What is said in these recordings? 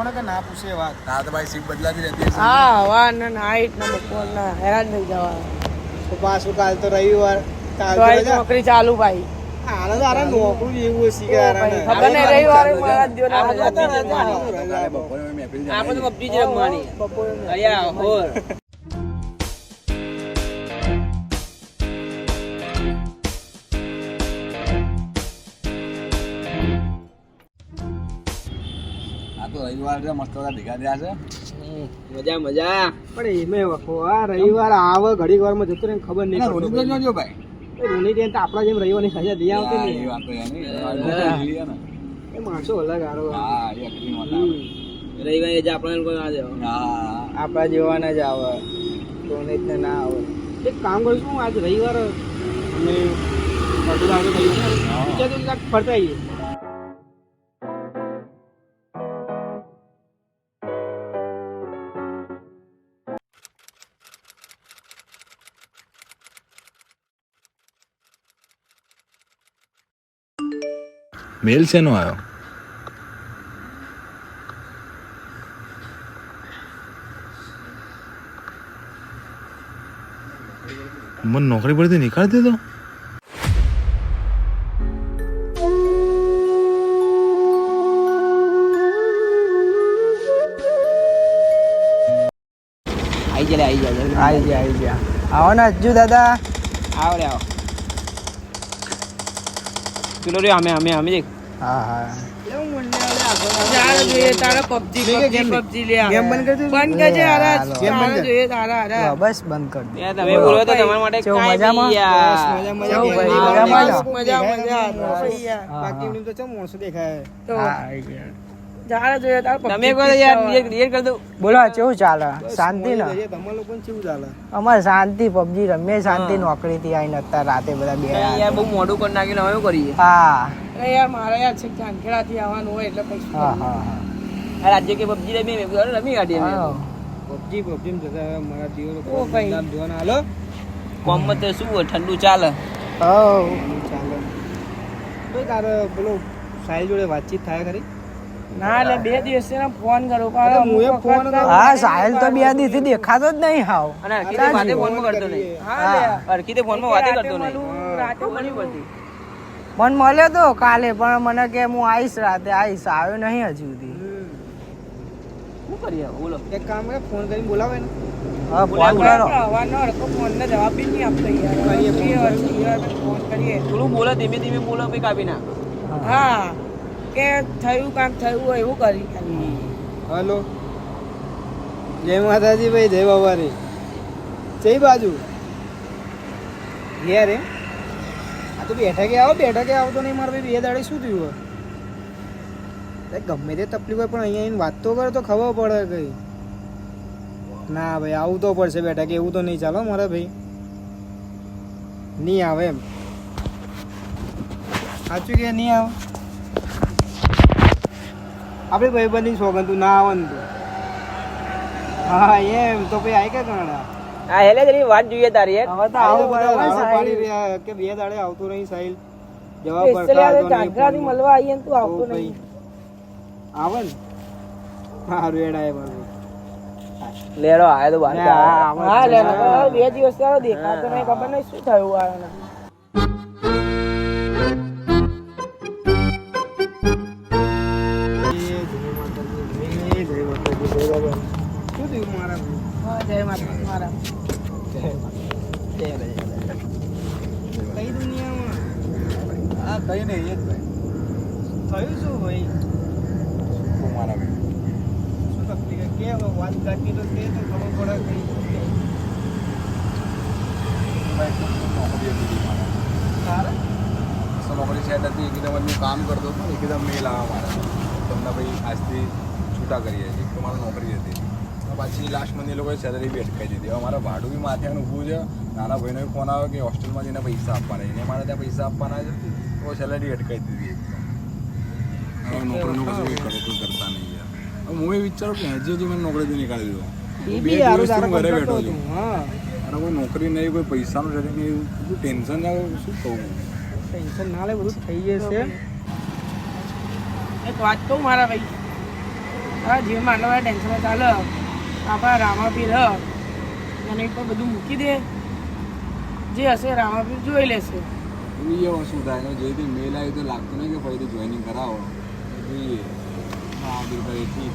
ને કે ના પૂછે વાત તાર તો ભાઈ શિફ્ટ બદલાતી રહેતી હશે હા હવાના નાઈટ ના બપોરના હેરાન થઈ જવા તો પાછું કાલ તો રવિવાર કાલ તો. નોકરી ચાલુ ભાઈ આને તો આરે નોકરું એવું હશે કે ખબર નહીં રવિવારે મારા દિવસ આપણે તો. પબજી જ રમવાની હોર રવિવાર છે મસ્ત બધા ભેગા થયા છે. મજા મજા. પણ એમે વખો આ રવિવાર આવે ઘડીક વારમાં જતો રહે ખબર નહીં રોની તો જોજો ભાઈ? રોની તો આપણા જેમ રવિવારની સજા દઈ આવતી નહીં. એ વાત તો એની. માણસો અલગ આરો હા એ અકલી મોટા. રવિવારે જ આપણે કોઈ ના દેવા હા. આપણા જેવાના જ આવે. રોનિત ને ના આવે. એક કામ કરીશું આજ રવિવાર અમે કાંઈક ફરતા આવીએ. મેલ શેનો આવ્યો મને નોકરી પરથી નીકાળી દીધો આવી જાય આવી જાય આવી જાય આવી આવો ને અજ્જુ દાદા આવો રે આવો પેલો રે અમે અમે અમે હા બસ બંધ કરી મજા, મજા, દેખાય? તો હા, આવી ગયા. ચાલો જોઈએ તારા તમે કહો યાર રિએક્ટ રિએક્ટ દઉં. બોલો કેવું ચાલે? શાંતિ ને? તમારે લોકોને કેવું ચાલે? અમારે શાંતિ પબજી રમીએ શાંતિ નોકરી થી આવીને અત્યારે રાતે બધા બે યાર બહુ મોડું કરી નાખ્યું હવે કરીએ? હા. અરે યાર મારે યાર છે ચાંખેડા થી આવવાનું હોય એટલે પછી હા હા હા. રાજ્ય કે પબજી રમી મેં રમી કાઢીએ મેં પબજી પબજી માં જતા મારા ભાઈ. નામ જોવાના હાલો? કોમમાં તો શું હોય, ઠંડુ ચાલે. હા ચાલે. તારે પેલો સાહેબ જોડે વાતચીત થાય ખરી? ના એટલે બે દિવસ ફોન કરો અરે હું ફોન હા સાહેલ તો બે દિવસથી દેખાતો જ નહીં હાવ. અને હરખી રીતે વાતે ફોનમાં કરતો નહીં. હા લે. હરખી રીતે વાતે કરતો નહીં. રાતે ઘણી બધી. મને મળ્યો તો કાલે પણ મને કે હું આવીશ રાતે આવીશ આવ્યો નહીં હજુ સુધી. શું કરીએ બોલો. એક કામ કરે ફોન કરીને બોલાવે ને. હા ફોન કરો. જવાબ બી નહીં આપતો યાર. કરીએ ફોન કરીએ. થોડું બોલો ધીમે ધીમે બોલો પછી કાપી ના હા. કે થયું કામ થયું હોય એવું કરી. હલો. જય માતાજી ભાઈ, જય બાબારી. જય બાજુ. ઘેર એમ આ તો બેઠકે આવો બેઠકે આવો તો નહીં, મારે બે દાડે શું થયું હોય? ગમે તે તકલીફ હોય, પણ અહીંયા આવીને વાત તો કરે, તો ખબર પડે કઈ. ના ભાઈ, આવું તો પડશે બેઠકે એવું તો નહીં ચાલો મારે ભાઈ. નહીં આવે એમ. સાચું કે નહીં આવે? આપણે ભાઈબંધની સોગન તું ના આવે ને તું હા એમ તો ભાઈ આઈ કે ગણા હા એટલે જરી વાત જોઈએ તારી યાર હવે તો આવું બરાબર પાડી રહ્યા કે બે દાડે આવતો નહીં સાહિલ જવાબ આપણે આવતો નહીં મળવા આવીએ ને તું આવતો તો નહીં આવે ને? સારું એડાય મારું લેડો આયો તો બાર હા જ લે છે. નકર બે દિવસ થયો દેખાતો નહીં ખબર નહીં શું થયું આ જય માતા, મારા. કઈ દુનિયામાં હા કઈ નહીં એ જ ભાઈ થયું શું ભાઈ તું મારા. શું તકલીફ કે હવે વાત કાઢી તો તે તો ખબર પડે કઈ ભાઈ નોકરી સેટ હતી એકદમ કામ કરતો હતો એકદમ મેલ આવ્યા મારા તમને ભાઈ આજથી છૂટા કરીએ છીએ તો મારે નોકરી હતી. પાછી લાસ્ટ મંથ એ લોકોએ સેલરી બી અટકાવી દીધી. હવે મારા ભાડું બી માથે ઊભું છે. નાના ભાઈનો ફોન આવ્યો કે હોસ્ટેલમાં જઈને પૈસા આપવાના એને મારે ત્યાં પૈસા આપવાના છે. તો સેલરી અટકાવી દીધી નોકરીનું કશું કંઈ કરતા નહીં યાર. હું એ વિચારું કે હજી હજી મને નોકરીથી નીકાળી દીધો બે તારા હું ઘરે બેઠો છું. અને કોઈ નોકરી નહીં કોઈ પૈસાનું છે નહીં બધું ટેન્શન આવે શું કહું ટેન્શન ના લે બધું થઈ જશે. એક વાત કહું મારા ભાઈ. તારા જીવનમાં આટલા બધા ટેન્શન ચાલે. આપણા રામાપીર હ. એક બધું મૂકી દે. જે હશે રામાપીર જોઈ લેશે. જોઈએ હવે શું થાય જે તે મેલ આવી તો લાગતું નહીં કે ફરીથી જોઈનિંગ કરાવો. જોઈએ એટલી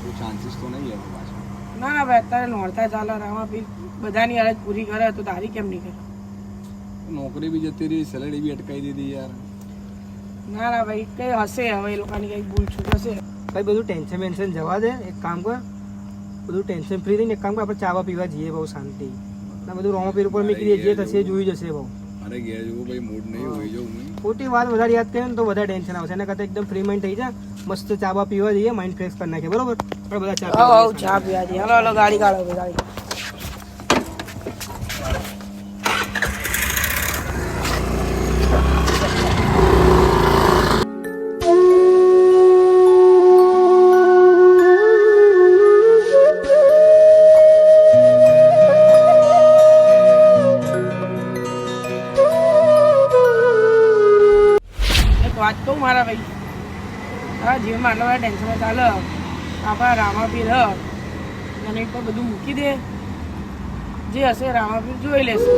કોઈ ચાન્સીસ તો નહીં હવે પાછા. ના ના ભાઈ અત્યારે નોરતા ચાલે રામાપીર બધાની અરજ પૂરી કરે તો તારી કેમ નહીં કરે? નોકરી બી જતી રહી સેલેરી બી અટકાઈ દીધી યાર. ના ના ભાઈ કઈ હશે હવે એ લોકોની કઈ ભૂલ છૂટ હશે. ભાઈ બધું ટેન્શન વેન્શન જવા દે એક કામ કર બધું ટેન્શન ફ્રી થઈને એક કામ કર આપણે ચાવા પીવા જઈએ બહુ શાંતિ. ના બધું રોમાપીર ઉપર મૂકી દઈએ જે થશે એ જોઈ જશે બહુ. અરે ઘેર જેવું ભાઈ મૂડ નહીં હોય જવું ખોટી વાત વધારે યાદ કરીએ ને તો વધારે ટેન્શન આવશે એના કરતાં એકદમ ફ્રી માઇન્ડ થઈ જાય મસ્ત ચાવા પીવા જઈએ માઇન્ડ ફ્રેશ કરી નાખે બરોબર? બધા ચા પીવા હા ચા પીવા દે હાલો હાલો ગાડી કાઢો ગાડી મારા ભાઈ. હા જીવનમાં આટલા બધા ટેન્શન ચાલે. આપણા રામાપીર હ. અને ઉપર બધું મૂકી દે. જે હશે રામાપીર જોઈ લેશે.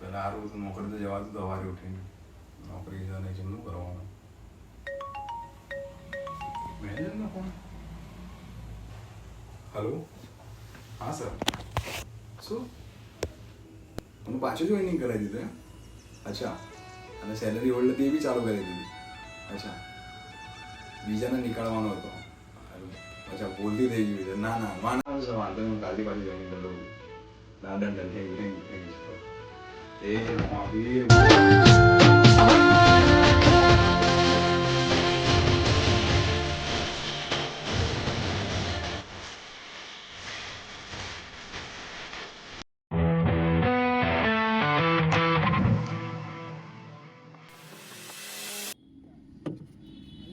પહેલાં સારું હતું, નોકરી તો જવાતું તો સવારે ઉઠીને. નોકરી છે નહીં કેમનું કરવાનું? મેનેજરનો ફોન હલો હા સર શું? મને પાછું જોઈનિંગ કરાવી દીધું અચ્છા. અને સેલરી હોલ્ડ હતી એ બી ચાલુ કરી દીધી. અચ્છા. બીજાને નીકળવાનો હતો. અચ્છા, ભૂલથી થઈ ગયું ના ના વાંધો નહીં, હું કાલથી પાછી જોઈનિંગ કરી દઉં ના done done thank you thank you thank you એ મારી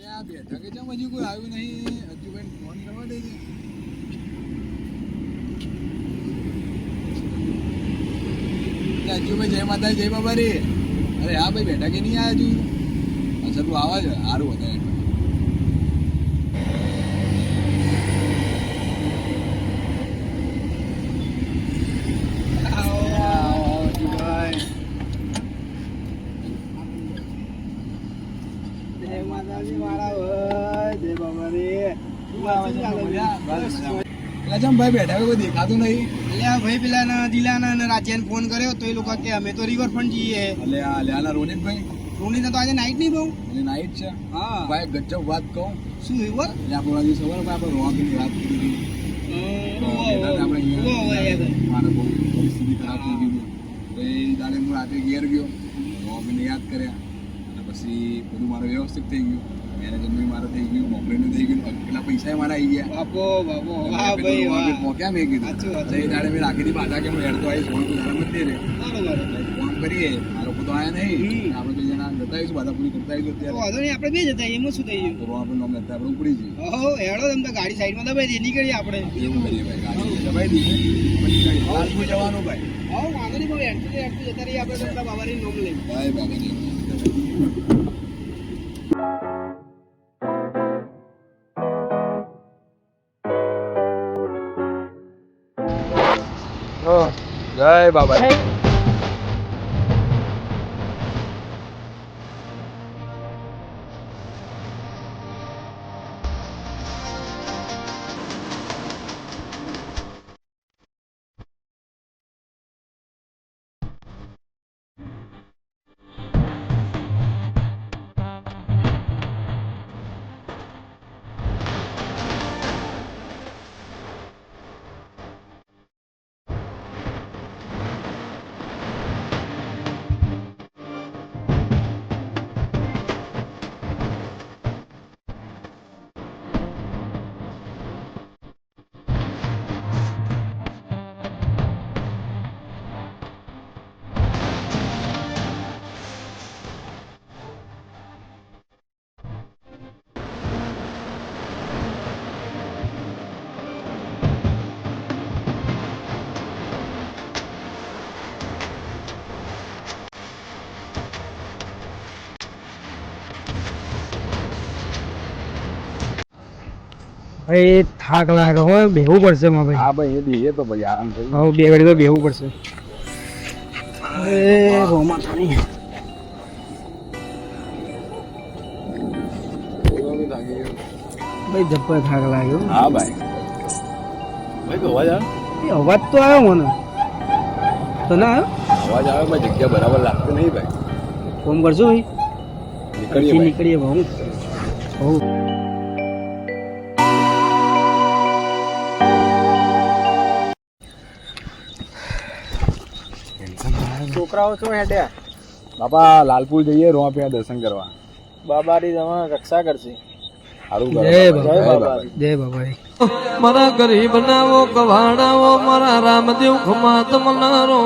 આ બેઠા કે ચમ હજુ કોઈ આવ્યું નહીં હજુ ભાઈ ફોન કરવા દે છે હજુ ભાઈ જય માતા જય બાબા રે અરે હા ભાઈ બેઠા કે નહીં આવ્યા હજુ? અચ્છા તું આવા જ? સારું હતા એટલે આવો, આવો, હજુભાઈ. જય માતાજી મારા ભાઈ જય બાબા રે શું આવે છે? બસ. એટલે ચમ ભાઈ બેઠા કોઈ દેખાતું નહીં? અલ્યા ભાઈ પેલા દિલાના અને રાત્યાને ફોન કર્યો તો એ લોકો કે અમે તો રિવરફ્રન્ટ જઈએ. એટલે આ લેલા રોનિતભાઈ. રોનિત તો આજે નાઈટ નહીં બહુ. એટલે નાઈટ છે. હા. ભાઈ ગજબ વાત કહું. શું એવું એટલે આપણે આજે સવારે ભાઈ આપણે રોહાબીની વાત કરી હતી મારે બહુ પરિસ્થિતિ ખરાબ થઈ ગઈ હતી. દાડે હું રાત્રે ઘેર ગયો. રોહાબીને યાદ કર્યા. અને પછી બધું મારું વ્યવસ્થિત થઈ ગયું. મેનેજરનું મારે થઈ ગયું નોકરીનું થઈ ગયું પેલા પૈસા મારા આવી ગયા? બાપો બાપો વાહ ભાઈ વાહ મોક્યા મેં કીધું. સાચું, સાચું. એ દાડે મેં રાખી હતી પાછા કે હું હેડતો આવીશ ફોન તો સલામત દે રે. ફોન કરીએ આ લોકો તો આયા નહીં. આપણે તો જણા જતા આવીશું બાધા પૂરી કરતા આવીશું અત્યારે. વાંધો નહીં આપણે બે જતા એમાં શું થઈ ગયું? તો રોહાબીન નામ લેતા આપણે ઉપડી જઈએ ઓહો હેડો તમે તો ગાડી સાઈડમાં દબાઈ દે નીકળીએ આપણે. એવું કરીએ ભાઈ ગાડી દબાઈ દીધી પછી જવાનું ભાઈ? હા વાંધો નહીં બહુ હેડતું હેડતું જતા રહીએ આપણે બાબાની નોમ લઈ બાય બાબાજી જય બાબા ભાઈ થાક લાગે હો બેહવું પડશે માં ભાઈ. હા ભાઈ એ દઈએ તો ભાઈ આરામ થઈ હવે બે ઘડી તો બેહવું પડશે. એ રોમા થાની ભાઈ જબ્બર થાક લાગ્યો હા. ભાઈ. ભાઈ તો અવાજ આવે? એ અવાજ તો આવ્યો મને. તો ના આવ્યો? અવાજ આવે ભાઈ જગ્યા બરાબર લાગતી નહીં ભાઈ. ફોન કરજો ભાઈ. નીકળીએ નીકળીએ ભાઈ હું. છોકરાઓ છો હેડ્યા બાપા લાલપુર જઈએ રોપિયા દર્શન કરવા. બાબારી તમારે રક્ષા કરશે. જય બાબા. જય બાબા મારા ગરીબ નાવો કવાડાવો મારા રામદેવ ખમાત મનારો.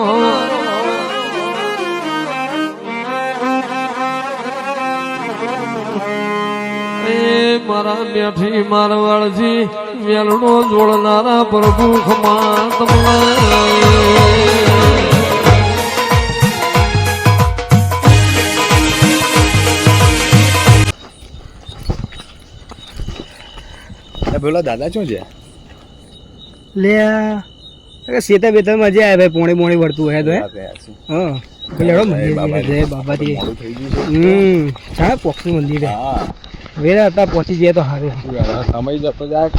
મારા બેઠી મારવાડજી વેલણો જોડનારા પ્રભુ ખમાત મનારો. પેલા દાદા શું છે? લે શેતા બેતા મજા આવે ભાઈ પોણી પોણી વળતું હોય તો હે. હા જય બાબાજી હમ ચાલે પોક્ષી મંદિર હા. વેરા હતા પહોંચી જાય તો હારે. સમય જતો જાય.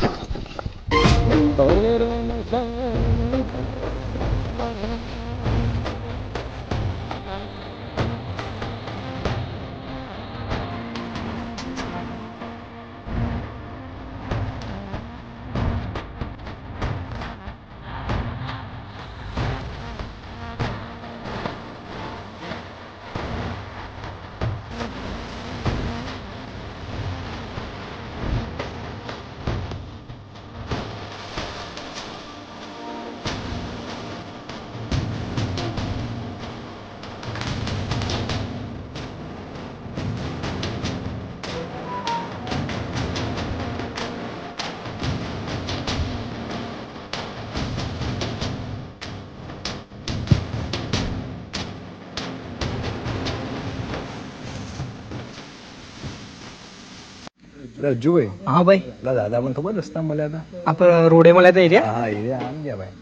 રજ્જુભાઈ હા ભાઈ. દાદા મને ખબર રસ્તા મળ્યા હતા? આપણે રોડે મળ્યા હતા એરિયા? હા એરિયા આમ ગયા ભાઈ.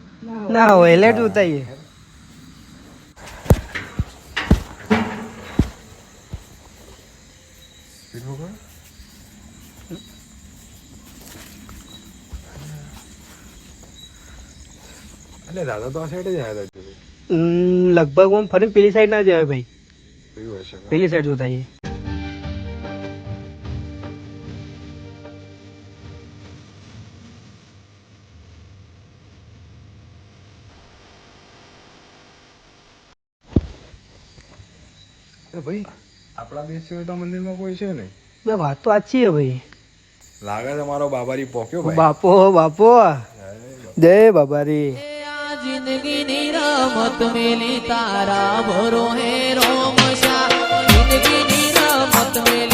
ના હોય લેટ ઉતાઈએ એટલે દાદા તો આ સાઈડ જ આવ્યા હતા. લગભગ આમ ફરી પેલી સાઈડ ના જવાય ભાઈ. પેલી સાઈડ જોતા આપણા સિવાય તો મંદિરમાં કોઈ છે નહીં. બે વાત તો આછી હે ભાઈ. લાગે છે મારો બાબારી પોક્યો ભાઈ. બાપો બાપો. જય બાબારી. આ જિંદગીની રમત મેલી તારા ભરો હે રોમ જિંદગીની રમત મેલી